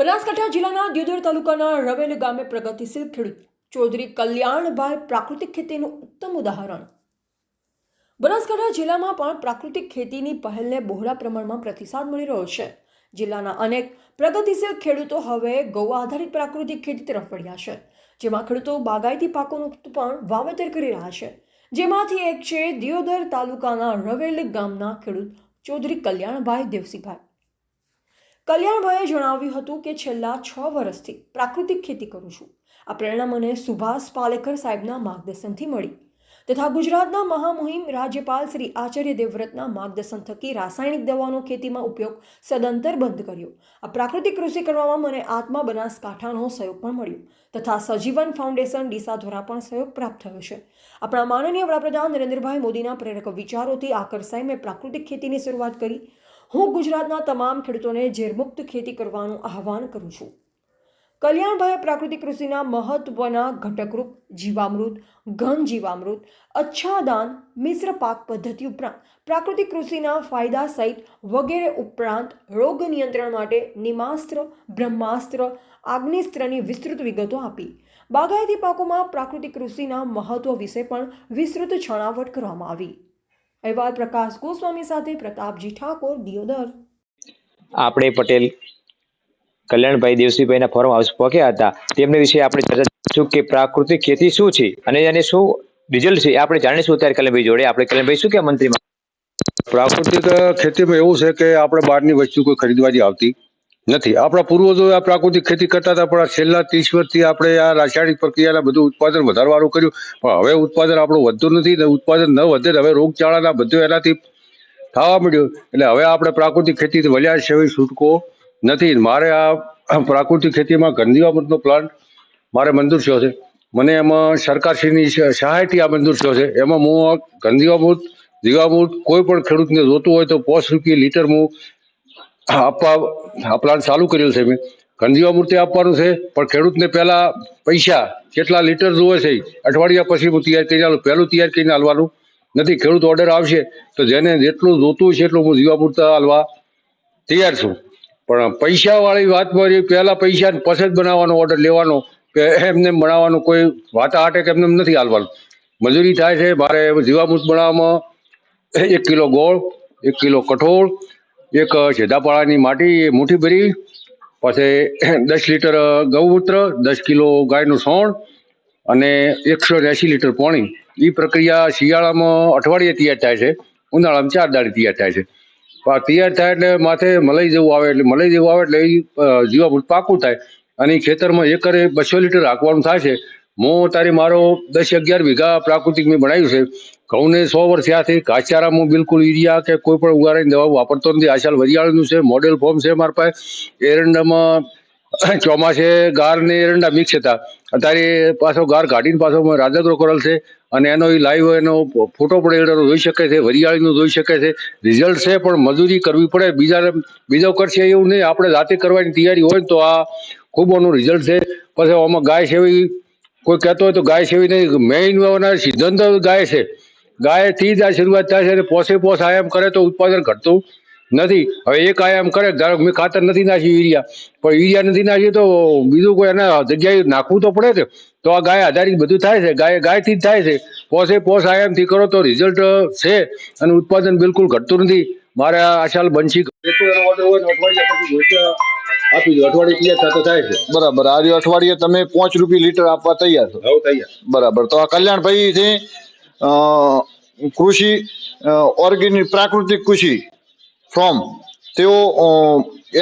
બનાસકાંઠા જિલ્લાના દિયોદર તાલુકાના રવેલ ગામે પ્રગતિશીલ ખેડૂત ચૌધરી કલ્યાણભાઈ પ્રાકૃતિક ખેતીનું ઉત્તમ ઉદાહરણ. બનાસકાંઠા જિલ્લામાં પણ પ્રાકૃતિક ખેતીની પહેલને બહોળા પ્રમાણમાં પ્રતિસાદ મળી રહ્યો છે. જિલ્લાના અનેક પ્રગતિશીલ ખેડૂતો હવે ગૌ આધારિત પ્રાકૃતિક ખેતી તરફ વળ્યા છે. જેમાં ખેડૂતો બાગાયતી પાકોનું પણ વાવેતર કરી રહ્યા છે. જેમાંથી એક છે દિયોદર તાલુકાના રવેલ ગામના ખેડૂત ચૌધરી કલ્યાણભાઈ દેવસીભાઈ. કલ્યાણભાઈએ જણાવ્યું હતું કે છેલ્લા છ વર્ષથી પ્રાકૃતિક ખેતી કરું છું. આ પ્રેરણા મને સુભાષ પાલેકર સાહેબના માર્ગદર્શનથી મળી. તથા ગુજરાતના મહામહિમ રાજ્યપાલ શ્રી આચાર્ય દેવવ્રતના માર્ગદર્શન થકી રાસાયણિક દવાનો ખેતીમાં ઉપયોગ સદંતર બંધ કર્યો. આ પ્રાકૃતિક કૃષિ કરવામાં મને આત્મા બનાસકાંઠાનો સહયોગ પણ મળ્યો. તથા સજીવન ફાઉન્ડેશન ડીસા દ્વારા પણ સહયોગ પ્રાપ્ત થયો છે. આપણા માનનીય વડાપ્રધાન નરેન્દ્રભાઈ મોદીના પ્રેરક વિચારોથી આકર્ષાઈ મેં પ્રાકૃતિક ખેતીની શરૂઆત કરી. હું ગુજરાતના તમામ ખેડૂતોને ઝેરમુક્ત ખેતી કરવાનું આહવાન કરું છું. કલ્યાણભાઈ પ્રાકૃતિક કૃષિના મહત્વના ઘટકરૂપ જીવામૃત, ઘન જીવામૃત, અચ્છાદાન, મિશ્ર પાક પદ્ધતિ ઉપરાંત પ્રાકૃતિક કૃષિના ફાયદા સહિત વગેરે ઉપરાંત રોગ નિયંત્રણ માટે નિમાસ્ત્ર, બ્રહ્માસ્ત્ર, આગ્નેસ્ત્રની વિસ્તૃત વિગતો આપી. બાગાયતી પાકોમાં પ્રાકૃતિક કૃષિના મહત્વ વિશે પણ વિસ્તૃત છણાવટ કરવામાં આવી. અહેવાલ પ્રકાશ ગોસ્વામી સાથે પ્રતાપજી ઠાકોર દિયોદર. આપણે પટેલ કલ્યાણભાઈ દેવસીભાઈના ફોર્મ હાઉસ પહોંચ્યા હતા. તેમને વિશે આપણે ચર્ચા કરીશું કે પ્રાકૃતિક ખેતી શું છે અને એને શું રિઝલ્ટ છે આપણે જાણીશું અત્યારે કલ્યાણભાઈ જોડે. આપણે કલ્યાણભાઈ શું કે મંત્રીમાં? પ્રાકૃતિક ખેતીમાં એવું છે કે આપણે બહારની વસ્તુ કોઈ ખરીદવાની આવતી નથી. આપણા પૂર્વજો આ પ્રાકૃતિક ખેતી કરતા હતા, પણ છેલ્લા ત્રીસ વર્ષથી આપણે આ રાસાયણિક પ્રક્રિયાના બધું ઉત્પાદન વધારવાનું કર્યું. પણ હવે ઉત્પાદન આપણું વધતું નથી ને ઉત્પાદન ન વધે હવે રોગચાળાના બધું એનાથી થવા મળ્યું એટલે હવે આપણે પ્રાકૃતિક ખેતીથી વલ્યા એવી છૂટકો નથી. મારે આ પ્રાકૃતિક ખેતીમાં ગંદીવામૃતનો પ્લાન્ટ મારે મંજૂર થયો છે. મને એમાં સરકારશ્રીની સહાયથી આ મંજૂર થયો છે. એમાં હું ગંદીવામૃત દીવામૃત કોઈ પણ ખેડૂતને જોતું હોય તો પાંચ રૂપિયા લીટર હું આપવા, આ પ્લાન્ટ ચાલુ કરેલ છે મેં. ગંદીવામૃતે આપવાનું છે, પણ ખેડૂતને પહેલા પૈસા કેટલા લીટર જોવે છે અઠવાડિયા પછી હું તૈયાર કરીને આલું, પહેલું તૈયાર કરીને હાલવાનું નથી, ખેડૂત ઓર્ડર આવશે, તો જેને જેટલું જોતું છે એટલું હું જીવામૃત આલવા તૈયાર છું. પણ પૈસાવાળી વાત મારી, પહેલા પૈસા પછી જ બનાવવાનો ઓર્ડર લેવાનો, કે એમને બનાવવાનો કોઈ વાત આટે કે એમને એમ નથી હાલવાનું મજૂરી થાય છે, મારે જીવામૃત બનાવવામાં એક કિલો ગોળ, એક કિલો કઠોળ એક જેદાપાળાની માટી મુઠ્ઠી ભરી, પછી દસ લીટર ગૌમૂત્ર, દસ કિલો ગાયનું સોણ અને એકસો એંસી લીટર પાણી. એ પ્રક્રિયા શિયાળામાં અઠવાડિયે તૈયાર થાય છે, ઉનાળામાં ચાર દાડે તૈયાર થાય છે. તૈયાર થાય એટલે માથે મલાઈ જેવું આવે, એટલે મલાઈ જેવું આવે એટલે એ જીવામૃત પાકું થાય અને ખેતરમાં એકરે બસો લીટર રાખવાનું થાય છે. હું તારી મારો દસ અગિયાર વીઘા પ્રાકૃતિક મેં બનાવ્યું છે. ઘઉંને સો વર્ષ થયા છે. ઘાસચારામાં બિલકુલ યુરિયા કે કોઈ પણ ઉગાડીને દવા વાપરતો નથી. આ સાલ વરિયાળીનું છે મોડેલ ફોર્મ છે મારા પાસે. એરંડામાં ચોમાસે ગાર ને એરંડા મિક્સ હતા. અત્યારે પાછો ગાર કાઢીને પાછો રાજગરો કરેલ છે. અને એનો એ લાઈવ એનો ફોટો પણ એરંડાનો જોઈ શકે છે, વરિયાળીનું જોઈ શકે છે. રિઝલ્ટ છે પણ મજૂરી કરવી પડે. બીજા બીજો કરશે એવું નહીં. આપણે જાતે કરવાની તૈયારી હોય તો આ ખૂબ એનું રિઝલ્ટ છે. પછી આમાં ગાય સેવી કોઈ કહેતો હોય તો ગાય સેવી નહીં. મેઇન સિદ્ધાંત ગાય છે. ગાયથી જ આ શરૂઆત થાય છે અને પોસે પોસ આયામ કરે તો ઉત્પાદન ઘટતું નથી. હવે એક આયામ કરે, ધારો મેં ખાતર નથી નાખ્યું યુરિયા. પણ યુરિયા નથી નાખ્યું તો બીજું કોઈ એના જગ્યાએ નાખવું તો પડે ને તો આ ગાય આધારિત બધું થાય છે. ગાય, ગાયથી જ થાય છે. પોસે પોસ આયામથી કરો તો રિઝલ્ટ છે અને ઉત્પાદન બિલકુલ ઘટતું નથી. મારે આશાલ બંશી આપી દો અઠવાડિયે તૈયાર થતો થાય છે. બરાબર. આજે અઠવાડિયે તમે પાંચ રૂપિયા લીટર આપવા તૈયાર છો. હવે તૈયાર. બરાબર. તો આ કલ્યાણભાઈ છે કૃષિ ઓર્ગેનિક પ્રાકૃતિક કૃષિ ફોર્મ. તેઓ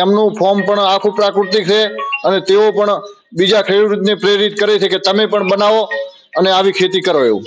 એમનું ફોર્મ પણ આખું પ્રાકૃતિક છે અને તેઓ પણ બીજા ખેડૂતને પ્રેરિત કરે છે કે તમે પણ બનાવો અને આવી ખેતી કરો એવું.